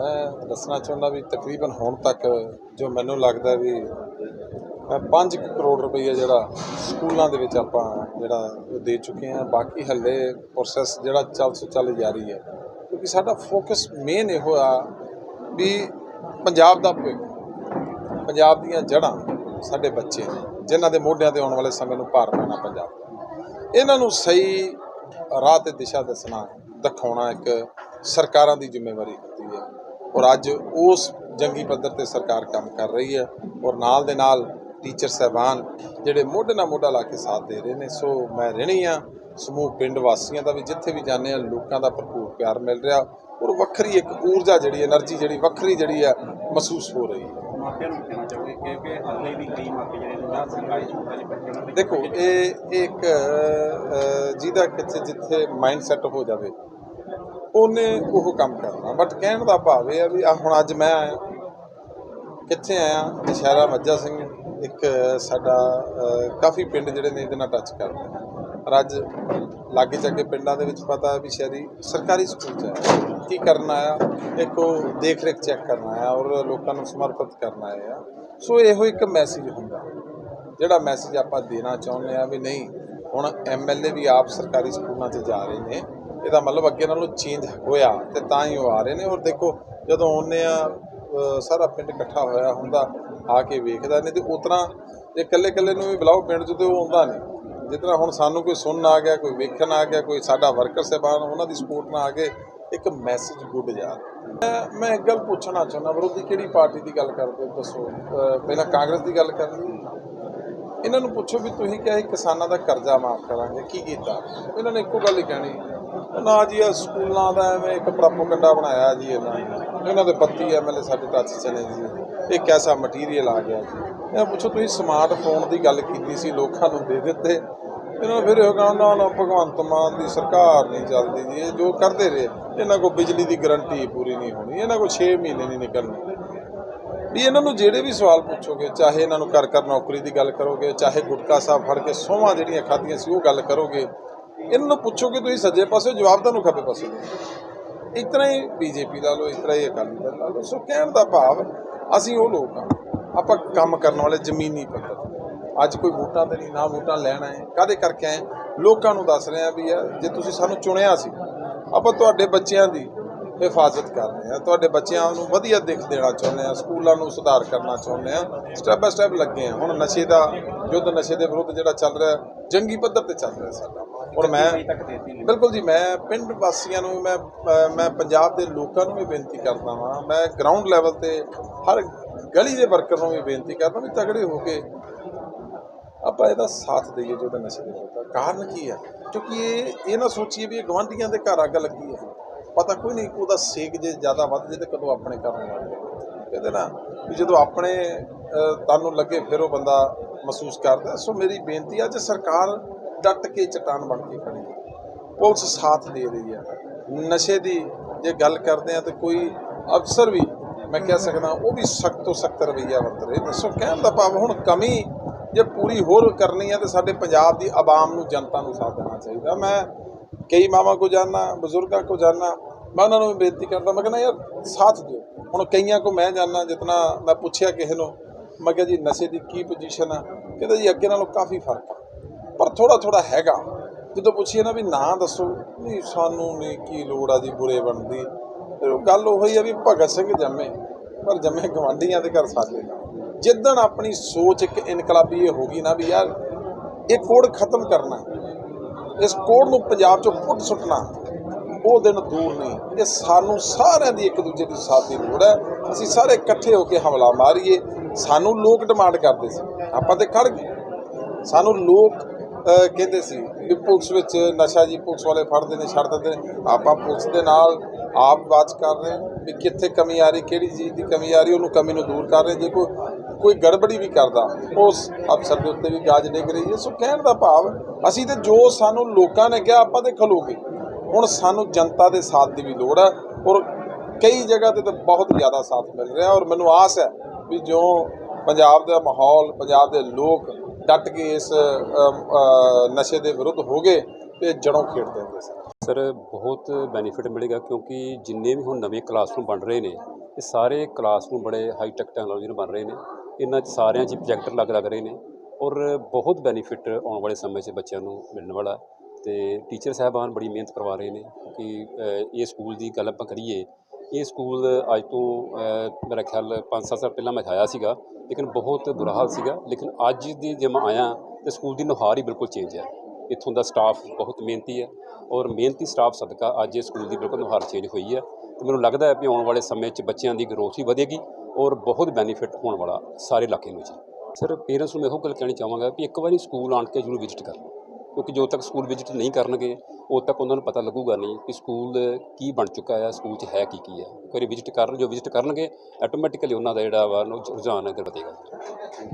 ਮੈਂ ਦੱਸਣਾ ਚਾਹੁੰਦਾ ਵੀ ਤਕਰੀਬਨ ਹੁਣ ਤੱਕ ਜੋ ਮੈਨੂੰ ਲੱਗਦਾ ਵੀ ਮੈਂ 5 ਕਰੋੜ ਰੁਪਈਆ ਜਿਹੜਾ ਸਕੂਲਾਂ ਦੇ ਵਿੱਚ ਆਪਾਂ ਜਿਹੜਾ ਉਹ ਦੇ ਚੁੱਕੇ ਹਾਂ, ਬਾਕੀ ਹੱਲੇ ਪ੍ਰੋਸੈਸ ਜਿਹੜਾ ਚੱਲ ਸੋ ਚੱਲ ਜਾਰੀ ਹੈ। ਕਿਉਂਕਿ ਸਾਡਾ ਫੋਕਸ ਮੇਨ ਇਹੋ ਆ ਵੀ ਪੰਜਾਬ ਦਾ ਭਵਿੱਖ, ਪੰਜਾਬ ਦੀਆਂ ਜੜ੍ਹਾਂ ਸਾਡੇ ਬੱਚੇ ਨੇ, ਜਿਨ੍ਹਾਂ ਦੇ ਮੋਢਿਆਂ ਤੇ ਆਉਣ ਵਾਲੇ ਸਮੇਂ ਨੂੰ ਭਾਰ ਪੈਣਾ ਪੰਜਾਬ ਇਹਨਾਂ ਨੂੰ ਸਹੀ ਰਾਹ ਤੇ ਦਿਸ਼ਾ ਦੱਸਣਾ, ਦਿਖਾਉਣਾ ਇੱਕ ਸਰਕਾਰਾਂ ਦੀ ਜ਼ਿੰਮੇਵਾਰੀ ਹੁੰਦੀ ਹੈ। ਔਰ ਅੱਜ ਉਸ ਜੰਗੀ ਪੱਧਰ ਤੇ ਸਰਕਾਰ ਕੰਮ ਕਰ ਰਹੀ ਹੈ ਔਰ ਨਾਲ ਦੇ ਨਾਲ ਟੀਚਰ ਸਹਿਬਾਨ ਜਿਹੜੇ ਮੋਢੇ ਨਾਲ ਮੋਢਾ ਲਾ ਕੇ ਸਾਥ ਦੇ ਰਹੇ ਨੇ। ਸੋ ਮੈਂ ਰਹਿਣੀ ਆ ਸਮੂਹ ਪਿੰਡ ਵਾਸੀਆਂ ਦਾ ਵੀ ਜਿੱਥੇ ਵੀ ਜਾਂਦੇ ਆ ਲੋਕਾਂ ਦਾ ਭਰਪੂਰ ਪਿਆਰ ਮਿਲ ਰਿਹਾ ਔਰ ਵੱਖਰੀ ਇੱਕ ਊਰਜਾ ਜਿਹੜੀ એનર્ਜੀ ਜਿਹੜੀ ਵੱਖਰੀ ਜਿਹੜੀ ਆ ਮਹਿਸੂਸ ਹੋ ਰਹੀ ਹੈ। ਦੇਖੋ ਇਹ ਇੱਕ ਜਿਹਦਾ ਕਿੱਥੇ ਜਿੱਥੇ ਮਾਈਂਡ ਸੈਟ ਹੋ ਜਾਵੇ ਉਹਨੇ ਉਹ ਕੰਮ ਕਰਨਾ। ਬਟ ਕਹਿਣ ਦਾ ਭਾਵ ਇਹ ਆ ਵੀ ਆ ਹੁਣ ਅੱਜ ਮੈਂ ਆਇਆ। ਕਿੱਥੇ ਆਇਆ? ਦੁਸ਼ਹਿਰਾ ਮੱਝਾ ਸਿੰਘ, ਇੱਕ ਸਾਡਾ ਕਾਫੀ ਪਿੰਡ ਜਿਹੜੇ ਨੇ ਇਹਦੇ ਨਾਲ ਟੱਚ ਕਰਦੇ ਨੇ। ਪਰ ਅੱਜ ਲਾਗੇ ਚਾਗੇ ਪਿੰਡਾਂ ਦੇ ਵਿੱਚ ਪਤਾ ਵੀ ਸ਼ਹਿਰੀ ਸਰਕਾਰੀ ਸਕੂਲ ਚ ਹੈ ਕੀ ਕਰਨਾ ਆ ਇੱਕ ਉਹ ਦੇਖ ਰੇਖ ਚੈੱਕ ਕਰਨਾ ਆ ਔਰ ਲੋਕਾਂ ਨੂੰ ਸਮਰਪਿਤ ਕਰਨ ਆ। ਸੋ ਇਹੋ ਇੱਕ ਮੈਸੇਜ ਹੁੰਦਾ। ਜਿਹੜਾ ਮੈਸੇਜ ਆਪਾਂ ਦੇਣਾ ਚਾਹੁੰਦੇ ਆ ਵੀ ਨਹੀਂ, ਹੁਣ ਐਮਐਲਏ ਵੀ ਆਪ ਸਰਕਾਰੀ ਸਕੂਲਾਂ 'ਚ ਜਾ ਰਹੇ ਨੇ। ਇਹਦਾ ਮਤਲਬ ਅੱਗੇ ਨਾਲੋਂ ਚੇਂਜ ਹੋਇਆ ਤੇ ਤਾਂ ਹੀ ਉਹ ਆ ਰਹੇ ਨੇ। ਔਰ ਦੇਖੋ, ਜਦੋਂ ਆਉਂਦੇ ਆ ਸਾਰਾ ਪਿੰਡ ਇਕੱਠਾ ਹੋਇਆ ਹੁੰਦਾ, ਆ ਕੇ ਵੇਖਦਾ ਨਹੀਂ ਤੇ ਉਤਰਾ ਜੇ ਇਕੱਲੇ ਇਕੱਲੇ ਨੂੰ ਵੀ ਬੁਲਾਓ, ਪਿੰਡ 'ਚ ਤੇ ਉਹ ਆਉਂਦਾ ਨਹੀਂ। ਜਿਸ ਤਰ੍ਹਾਂ ਹੁਣ ਸਾਨੂੰ ਕੋਈ ਸੁਣਨ ਆ ਗਿਆ, ਕੋਈ ਵੇਖਣ ਆ ਗਿਆ, ਕੋਈ ਸਾਡਾ ਵਰਕਰ ਸਾਹਿਬਾਨ, ਉਹਨਾਂ ਦੀ ਸਪੋਰਟ ਨਾਲ ਆ ਕੇ ਇੱਕ ਮੈਸੇਜ ਗੁੱਡ ਜਾ ਰਿਹਾ। ਮੈਂ ਇੱਕ ਗੱਲ ਪੁੱਛਣਾ ਚਾਹੁੰਦਾ, ਵਿਰੋਧੀ ਕਿਹੜੀ ਪਾਰਟੀ ਦੀ ਗੱਲ ਕਰਦੇ ਹੋ ਦੱਸੋ? ਪਹਿਲਾਂ ਕਾਂਗਰਸ ਦੀ ਗੱਲ ਕਰ ਲਈ ਇਹਨਾਂ ਨੂੰ ਪੁੱਛੋ ਵੀ ਤੁਸੀਂ ਕਿਹਾ ਸੀ ਕਿਸਾਨਾਂ ਦਾ ਕਰਜ਼ਾ ਮਾਫ ਕਰਾਂਗੇ, ਕੀ ਕੀਤਾ? ਇਹਨਾਂ ਨੇ ਇੱਕੋ ਗੱਲ ਹੀ ਕਹਿਣੀ ਨਾ ਜੀ, ਇਹ ਸਕੂਲਾਂ ਦਾ ਐਵੇਂ ਇੱਕ ਪ੍ਰੋਪਗੈਂਡਾ ਬਣਾਇਆ ਜੀ ਇਹਨਾਂ ਨੇ ਇਹਨਾਂ ਦੇ ਪੱਤੀ ਐਮਐਲਏ ਸਾਡੇ ਟੱਚ ਚਲੇ ਜੀ। ਇਹ ਕੈਸਾ ਮਟੀਰੀਅਲ ਆ ਗਿਆ ਜੀ। ਇਹ ਪੁੱਛੋ, ਤੁਸੀਂ ਸਮਾਰਟਫੋਨ ਦੀ ਗੱਲ ਕੀਤੀ ਸੀ, ਲੋਕਾਂ ਨੂੰ ਦੇ ਦਿੱਤੇ। ਇਹਨਾਂ ਨੇ ਫਿਰ ਇਹ ਕਹਿੰਦਾ ਨਾ ਨਾ, ਭਗਵੰਤ ਮਾਨ ਦੀ ਸਰਕਾਰ ਨਹੀਂ ਚੱਲਦੀ ਜੀ। ਇਹ ਜੋ ਕਰਦੇ ਰਹੇ, ਇਹਨਾਂ ਕੋਲ ਬਿਜਲੀ ਦੀ ਗਾਰੰਟੀ ਪੂਰੀ ਨਹੀਂ ਹੋਣੀ। ਇਹਨਾਂ ਕੋਲ 6 ਮਹੀਨੇ ਨਹੀਂ ਨਿਕਲਣੇ। ਵੀ ਇਹਨਾਂ ਨੂੰ ਜਿਹੜੇ ਵੀ ਸਵਾਲ ਪੁੱਛੋਗੇ, ਚਾਹੇ ਇਹਨਾਂ ਨੂੰ ਘਰ ਘਰ ਨੌਕਰੀ ਦੀ ਗੱਲ ਕਰੋਗੇ, ਚਾਹੇ ਗੁਟਕਾ ਸਾਹਿਬ ਫੜ ਕੇ ਸੋਹਾਂ ਜਿਹੜੀਆਂ ਖਾਧੀਆਂ ਸੀ, ਉਹ ਗੱਲ ਕਰੋਗੇ। ਇਹਨਾਂ ਨੂੰ ਪੁੱਛੋ ਕਿ ਤੁਸੀਂ ਸੱਜੇ ਪਾਸੇ, ਜਵਾਬ ਤੁਹਾਨੂੰ ਖੱਬੇ ਪਾਸੇ ਦਿਓ। ਇਸ ਤਰ੍ਹਾਂ ਹੀ ਬੀਜੇਪੀ ਲਾ ਲਓ, ਇਸ ਤਰ੍ਹਾਂ ਹੀ ਅਕਾਲੀ ਦਲ ਲਾ ਲਓ। ਸੋ ਕਹਿਣ ਦਾ ਭਾਵ, ਅਸੀਂ ਉਹ ਲੋਕ ਹਾਂ। ਆਪਾਂ ਕੰਮ ਕਰਨ ਵਾਲੇ ਜ਼ਮੀਨੀ ਪੱਧਰ ਅੱਜ ਕੋਈ ਵੋਟਾਂ ਤੇ ਨਹੀਂ, ਨਾ ਵੋਟਾਂ ਲੈਣ ਆਏ। ਕਾਦੇ ਕਰਕੇ ਆਏ? ਲੋਕਾਂ ਨੂੰ ਦੱਸ ਰਹੇ ਆ ਵੀ ਯਾਰ, ਜੇ ਤੁਸੀਂ ਸਾਨੂੰ ਚੁਣਿਆ ਸੀ, ਆਪਾਂ ਤੁਹਾਡੇ ਬੱਚਿਆਂ ਦੀ ਹਿਫਾਜ਼ਤ ਕਰ ਰਹੇ ਆ ਤੁਹਾਡੇ ਬੱਚਿਆਂ ਨੂੰ ਵਧੀਆ ਦਿੱਖ ਦੇਣਾ ਚਾਹੁੰਦੇ ਆ ਸਕੂਲਾਂ ਨੂੰ ਸੁਧਾਰ ਕਰਨਾ ਚਾਹੁੰਦੇ ਆ ਸਟੈਪ ਬਾਏ ਸਟੈਪ ਲੱਗੇ ਆ ਹੁਣ ਨਸ਼ੇ ਦਾ, ਯੁੱਧ ਨਸ਼ੇ ਦੇ ਵਿਰੁੱਧ ਜਿਹੜਾ ਚੱਲ ਰਿਹਾ, ਜੰਗੀ ਪੱਧਰ ਤੇ ਚੱਲ ਰਿਹਾ ਸਾਡਾ। ਹੁਣ ਮੈਂ ਬਿਲਕੁਲ ਜੀ ਮੈਂ ਪਿੰਡ ਵਾਸੀਆਂ ਨੂੰ ਮੈਂ ਮੈਂ ਪੰਜਾਬ ਦੇ ਲੋਕਾਂ ਨੂੰ ਵੀ ਬੇਨਤੀ ਕਰਦਾ ਹਾਂ ਮੈਂ ਗਰਾਊਂਡ ਲੈਵਲ ਤੇ ਹਰ ਗਲੀ ਦੇ ਵਰਕਰ ਨੂੰ ਵੀ ਬੇਨਤੀ ਕਰਦਾ ਵੀ ਤਗੜੇ ਹੋ ਕੇ ਆਪਾਂ ਇਹਦਾ ਸਾਥ ਦਈਏ ਜੋ ਤਾਂ ਨਸ਼ੇ ਦੇ। ਕਾਰਨ ਕੀ ਹੈ ਕਿਉਂਕਿ ਇਹ ਇਹ ਨਾ ਸੋਚੀਏ ਵੀ ਇਹ ਗਵਾਂਢੀਆਂ ਦੇ ਘਰ ਅੱਗ ਲੱਗੀ ਹੈ ਪਤਾ ਕੋਈ ਨਹੀਂ ਉਹਦਾ ਸੇਕ ਜੇ ਜ਼ਿਆਦਾ ਵੱਧ ਜੇ ਤੇ ਕਦੋਂ ਆਪਣੇ ਘਰ ਨੂੰ ਲੱਗ। ਜਾਏ ਕਹਿੰਦੇ ਨਾ ਵੀ ਜਦੋਂ ਆਪਣੇ ਤੁਹਾਨੂੰ ਲੱਗੇ ਫਿਰ ਉਹ ਬੰਦਾ ਮਹਿਸੂਸ ਕਰਦਾ। ਸੋ ਮੇਰੀ ਬੇਨਤੀ ਆ ਅੱਜ ਸਰਕਾਰ ਡਟ ਕੇ ਚਟਾਨ ਬਣ ਕੇ ਖੜੀ ਹੈ। ਪੁਲਿਸ ਸਾਥ ਦੇ ਰਹੀ ਹੈ। ਨਸ਼ੇ ਦੀ ਜੇ ਗੱਲ ਕਰਦੇ ਆ ਤੇ ਕੋਈ ਅਫਸਰ ਵੀ ਮੈਂ ਕਹਿ ਸਕਦਾ ਉਹ ਵੀ ਸਖਤ ਤੋਂ ਸਖਤ ਰਵੱਈਆ ਵਰਤ ਰਹੇ ਨੇ। ਸੋ ਕਹਿਣ ਦਾ ਭਾਵ ਹੁਣ ਕਮੀ ਜੇ ਪੂਰੀ ਹੋਰ ਕਰਨੀ ਹੈ ਤੇ ਸਾਡੇ ਪੰਜਾਬ ਦੀ ਆਵਾਮ ਨੂੰ ਜਨਤਾ ਨੂੰ ਸਾਥ ਦੇਣਾ ਚਾਹੀਦਾ। ਮੈਂ ਕਈ ਮਾਵਾਂ ਕੋ ਜਾਣਾ ਬਜ਼ੁਰਗਾਂ ਕੋ ਜਾਣਾ ਮੈਂ ਉਹਨਾਂ ਨੂੰ ਵੀ ਬੇਨਤੀ ਕਰਦਾ, ਮੈਂ ਕਹਿੰਦਾ ਯਾਰ ਸਾਥ ਦਿਓ। ਹੁਣ ਕਈਆਂ ਕੋ ਮੈਂ ਜਾਣਾ ਜਿਤਨਾ ਮੈਂ ਪੁੱਛਿਆ ਕਿਸੇ ਨੂੰ, ਮੈਂ ਕਿਹਾ ਜੀ ਨਸ਼ੇ ਦੀ ਕੀ ਪੋਜੀਸ਼ਨ ਆ? ਕਹਿੰਦਾ ਜੀ ਅੱਗੇ ਨਾਲੋਂ ਕਾਫੀ ਫ਼ਰਕ ਆ। ਪਰ ਥੋੜਾ ਥੋੜਾ ਹੈਗਾ। ਜਦੋਂ ਪੁੱਛੀਏ ਨਾ ਵੀ ਨਾਂ ਦੱਸੋ ਨਹੀਂ ਸਾਨੂੰ ਨਹੀਂ ਕੀ ਲੋੜ ਆ ਜੀ ਬੁਰੇ ਬਣਦੀ ਫਿਰ ਉਹ ਗੱਲ ਉਹੀ ਆ ਵੀ ਭਗਤ ਸਿੰਘ ਜੰਮੇ, ਪਰ ਜੰਮੇ ਗਵਾਂਢੀਆਂ ਦੇ ਘਰ ਸਾਡੇ ਜਿੱਦਣ ਆਪਣੀ ਸੋਚ ਇੱਕ ਇਨਕਲਾਬੀ ਇਹ ਹੋ ਗਈ ਨਾ ਵੀ ਯਾਰ, ਇਹ ਕੋਡ ਖਤਮ ਕਰਨਾ ਇਸ ਕੋਡ ਨੂੰ ਪੰਜਾਬ ਚੋਂ ਪੁੱਟ ਸੁੱਟਣਾ ਉਹ ਦਿਨ ਦੂਰ ਨਹੀਂ। ਇਹ ਸਾਨੂੰ ਸਾਰਿਆਂ ਦੀ ਇੱਕ ਦੂਜੇ ਦੀ ਸਾਥ ਦੀ ਲੋੜ ਹੈ। ਅਸੀਂ ਸਾਰੇ ਇਕੱਠੇ ਹੋ ਕੇ ਹਮਲਾ ਮਾਰੀਏ। ਸਾਨੂੰ ਲੋਕ ਡਿਮਾਂਡ ਕਰਦੇ ਸੀ। ਆਪਾਂ ਤੇ ਖੜ ਗਏ। ਸਾਨੂੰ ਲੋਕ ਕਹਿੰਦੇ ਸੀ ਕਿ ਪੁਲਿਸ ਵਿੱਚ ਨਸ਼ਾ ਜੀ ਪੁਲਿਸ ਵਾਲੇ ਫੜਦੇ ਨੇ, ਛੱਡ ਦਿੰਦੇ ਨੇ। ਆਪਾਂ ਪੁਲਿਸ ਦੇ ਨਾਲ ਆਪ ਬਾਤ ਕਰ ਰਹੇ ਹਾਂ ਵੀ ਕਿੱਥੇ ਕਮੀ ਆ ਰਹੀ, ਕਿਹੜੀ ਚੀਜ਼ ਦੀ ਕਮੀ ਆ ਰਹੀ, ਉਹਨੂੰ ਕਮੀ ਨੂੰ ਦੂਰ ਕਰ ਰਹੇ ਜੇ ਕੋਈ ਕੋਈ ਗੜਬੜੀ ਵੀ ਕਰਦਾ, ਉਸ ਅਫਸਰ ਦੇ ਉੱਤੇ ਵੀ ਗਾਜ ਡਿੱਗ ਰਹੀ ਹੈ। ਸੋ ਕਹਿਣ ਦਾ ਭਾਵ, ਅਸੀਂ ਤੇ ਜੋ ਸਾਨੂੰ ਲੋਕਾਂ ਨੇ ਕਿਹਾ, ਆਪਾਂ ਤੇ ਖਲੋਗੇ ਹੁਣ ਸਾਨੂੰ ਜਨਤਾ ਦੇ ਸਾਥ ਦੀ ਵੀ ਲੋੜ ਹੈ ਔਰ ਕਈ ਜਗ੍ਹਾ ਤੇ ਤਾਂ ਬਹੁਤ ਜ਼ਿਆਦਾ ਸਾਥ ਮਿਲ ਰਿਹਾ ਔਰ ਮੈਨੂੰ ਆਸ ਹੈ ਵੀ ਜੋ ਪੰਜਾਬ ਦਾ ਮਾਹੌਲ, ਪੰਜਾਬ ਦੇ ਲੋਕ ਡਟ ਕੇ ਇਸ ਨਸ਼ੇ ਦੇ ਵਿਰੁੱਧ ਹੋ ਗਏ ਤੇ ਜੜੋਂ ਖੇਡ ਦੇਣਗੇ ਸਰ ਸਰ, ਬਹੁਤ ਬੈਨੀਫਿਟ ਮਿਲੇਗਾ ਕਿਉਂਕਿ ਜਿੰਨੇ ਵੀ ਹੁਣ ਨਵੇਂ ਕਲਾਸਰੂਮ ਬਣ ਰਹੇ ਨੇ, ਇਹ ਸਾਰੇ ਕਲਾਸਰੂਮ ਬੜੇ ਹਾਈ ਟੈਕ ਟੈਕਨੋਲੋਜੀ ਨਾਲ ਬਣ ਰਹੇ ਨੇ। ਇਹਨਾਂ 'ਚ ਸਾਰਿਆਂ 'ਚ ਪ੍ਰੋਜੈਕਟਰ ਲੱਗ ਲੱਗ ਰਹੇ ਨੇ ਔਰ ਬਹੁਤ ਬੈਨੀਫਿਟ ਆਉਣ ਵਾਲੇ ਸਮੇਂ 'ਚ ਬੱਚਿਆਂ ਨੂੰ ਮਿਲਣ ਵਾਲਾ। ਤੇ ਟੀਚਰ ਸਾਹਿਬਾਨ ਬੜੀ ਮਿਹਨਤ ਕਰਵਾ ਰਹੇ ਨੇ ਕਿ ਇਹ ਸਕੂਲ ਦੀ ਗੱਲ ਆਪਾਂ ਕਰੀਏ ਇਹ ਸਕੂਲ ਅੱਜ ਤੋਂ ਮੇਰਾ ਖਿਆਲ 5-7 ਸਾਲ ਪਹਿਲਾਂ ਮੈਂ ਖਾਇਆ ਸੀਗਾ, ਲੇਕਿਨ ਬਹੁਤ ਬੁਰਾ ਹਾਲ ਸੀਗਾ। ਲੇਕਿਨ ਅੱਜ ਦੀ ਜੇ ਮੈਂ ਆਇਆ, ਤੇ ਸਕੂਲ ਦੀ ਨੁਹਾਰ ਹੀ ਬਿਲਕੁਲ ਚੇਂਜ ਹੈ। ਇੱਥੋਂ ਦਾ ਸਟਾਫ ਬਹੁਤ ਮਿਹਨਤੀ ਹੈ ਔਰ ਮਿਹਨਤੀ ਸਟਾਫ ਸਦਕਾ ਅੱਜ ਇਹ ਸਕੂਲ ਦੀ ਬਿਲਕੁਲ ਨੁਹਾਰ ਚੇਂਜ ਹੋਈ ਹੈ। ਤੇ ਮੈਨੂੰ ਲੱਗਦਾ ਹੈ ਕਿ ਆਉਣ ਵਾਲੇ ਸਮੇਂ 'ਚ ਬੱਚਿਆਂ ਦੀ ਗਰੋਥ ਹੀ ਵਧੇਗੀ ਔਰ ਬਹੁਤ ਬੈਨੀਫਿਟ ਹੋਣ ਵਾਲਾ ਸਾਰੇ ਇਲਾਕੇ ਨੂੰ ਜੀ। ਸਰ ਪੇਰੈਂਟਸ ਨੂੰ ਮੈਂ ਇਹੋ ਗੱਲ ਕਹਿਣੀ ਚਾਹਾਂਗਾ ਕਿ ਇੱਕ ਵਾਰੀ ਸਕੂਲ ਆਣ ਕੇ ਜ਼ਰੂਰ ਵਿਜ਼ਿਟ ਕਰਨ ਕਿਉਂਕਿ ਜਦੋਂ ਤੱਕ ਸਕੂਲ ਵਿਜ਼ਿਟ ਨਹੀਂ ਕਰਨਗੇ ਉਦੋਂ ਤੱਕ ਉਹਨਾਂ ਨੂੰ ਪਤਾ ਲੱਗੂਗਾ ਨਹੀਂ ਕਿ ਸਕੂਲ ਕੀ ਬਣ ਚੁੱਕਾ ਹੈ, ਸਕੂਲ 'ਚ ਹੈ ਕੀ ਕੀ ਹੈ। ਇੱਕ ਵਾਰੀ ਵਿਜ਼ਿਟ ਕਰਨ, ਜੋ ਵਿਜ਼ਿਟ ਕਰਨਗੇ ਆਟੋਮੈਟਿਕਲੀ ਉਹਨਾਂ ਦਾ ਜਿਹੜਾ ਵਾ ਰੁਝਾਨ ਇੱਧਰ ਵਧੇਗਾ।